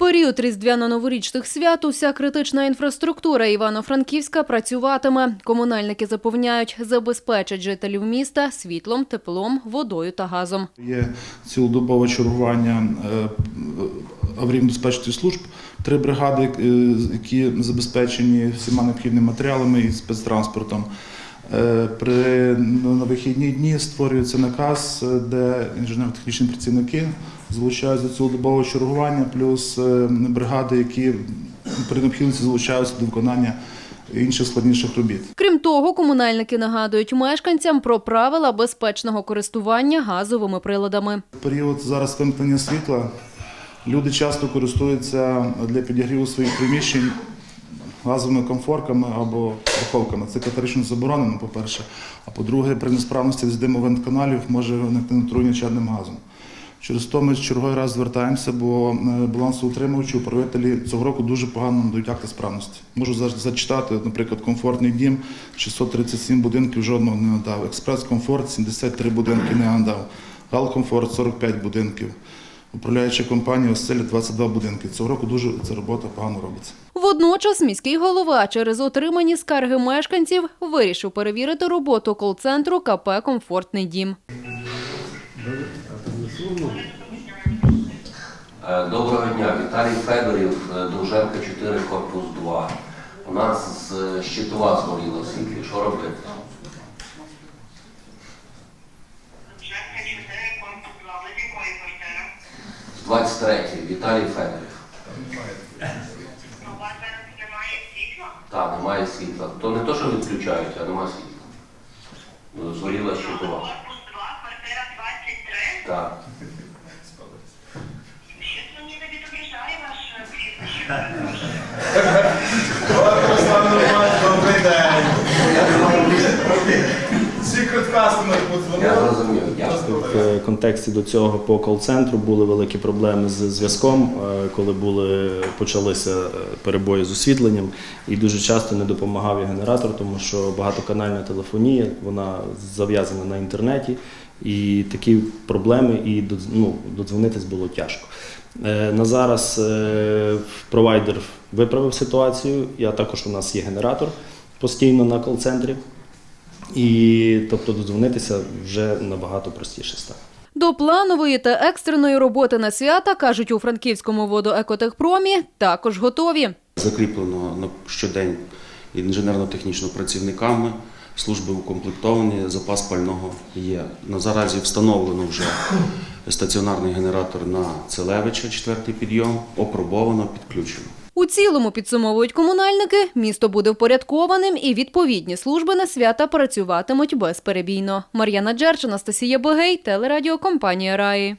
період різдвяно-новорічних свят уся критична інфраструктура Івано-Франківська працюватиме. Комунальники запевняють, забезпечать жителів міста світлом, теплом, водою та газом. Є цілодобове чергування е, аварійно-безпечних служб. Три бригади, е, які забезпечені всіма необхідними матеріалами і спецтранспортом. Е, При на вихідні дні створюється наказ, е, де інженерно-технічні працівники залучаються до цілодобового чергування, плюс е, бригади, які при необхідності залучаються до виконання інших складніших робіт. Крім того, комунальники нагадують мешканцям про правила безпечного користування газовими приладами. Період зараз вимкнення світла люди часто користуються для підігріву своїх приміщень газовими комфорками або духовками. Це категорично заборонено, по-перше. А по-друге, при несправності з димовентканалів може виникнути отруєння чадним газом. Через то ми черговий раз звертаємося, бо е, балансоутримувачі, управителі цього року дуже погано надають акти справності. Можу зачитати, наприклад, комфортний дім 637 будинків жодного не надав. Експрес-комфорт 73 будинки не надав. Галкомфорт 45 будинків. Управляюча компанія Оселя 22 будинки. Цього року дуже ця робота погано робиться. Водночас міський голова через отримані скарги мешканців вирішив перевірити роботу кол-центру КП «Комфортний дім». Е, Доброго дня, Віталій Федорів, е, Довженка 4, корпус 2. У нас з щитова згоріла світлі. Що робити? Жертва 4, корпус 2. Ви з якої квартири? З 23 Віталій Федорів. У вас зараз немає світла? Так, немає світла. То не то, що відключають, а немає світла. Ну, Згоріла щитова. Корпус 2, квартира 23. Так. Щось мені не відображає ваше прізвище. Добрий день. Контексті до цього по кол-центру були великі проблеми з зв'язком, е, коли були почалися е, перебої з освітленням, і дуже часто не допомагав і генератор, тому що багатоканальна телефонія вона зав'язана на інтернеті, і такі проблеми, і ну, додзвонитись було тяжко. Е, На зараз провайдер виправив ситуацію. Я також у нас є генератор постійно на кол-центрі. І тобто додзвонитися вже набагато простіше стане. До планової та екстреної роботи на свята, кажуть у Франківському водоекотехпромі, також готові. Закріплено на щодень інженерно-технічно працівниками. Служби укомплектовані, запас пального є. На заразі встановлено вже стаціонарний генератор на Целевича, четвертий підйом, опробовано, підключено. У цілому, підсумовують комунальники, місто буде впорядкованим і відповідні служби на свята працюватимуть безперебійно. Мар'яна Джерч, Анастасія Богей, телерадіокомпанія Раї.